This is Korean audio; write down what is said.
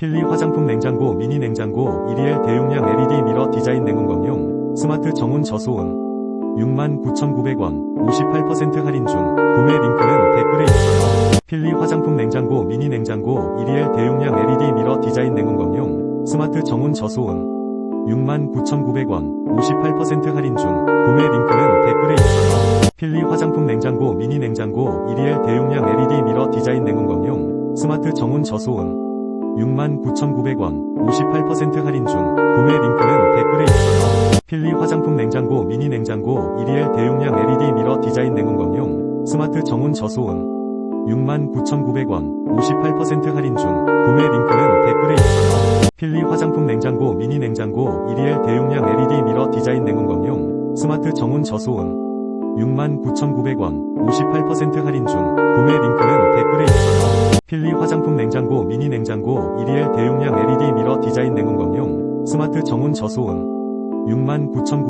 필리 화장품 냉장고 미니 냉장고 1일 대용량 LED 미러 디자인 냉온검용 스마트 정온 저소음 69,900원 58% 할인 중 구매 링크는 댓글에 있어요. 필리 화장품 냉장고 미니 냉장고 1일 대용량 LED 미러 디자인 냉온검용 스마트 정온 저소음 69,900원 58% 할인 중 구매 링크는 댓글에 있어요. 필리 화장품 냉장고 미니 냉장고 1일 대용량 LED 미러 디자인 냉온검용 스마트 정온 저소음 69,900원 58% 할인 중 구매 링크는 댓글에 있어요. 필리 화장품 냉장고 미니 냉장고 1일 대용량 LED 미러 디자인 냉온검용 스마트 정온 저소음 69,900원 58% 할인 중 구매 링크는 댓글에 있어요. 필리 화장품 냉장고 미니 냉장고 1일 대용량 LED 미러 디자인 냉온검용 스마트 정온 저소음 69,900원 58% 할인 중 구매 링크는. 필리 화장품 냉장고 미니 냉장고 1일 대용량 LED 미러 디자인 냉온검용 스마트 정온 저소음. 69,900원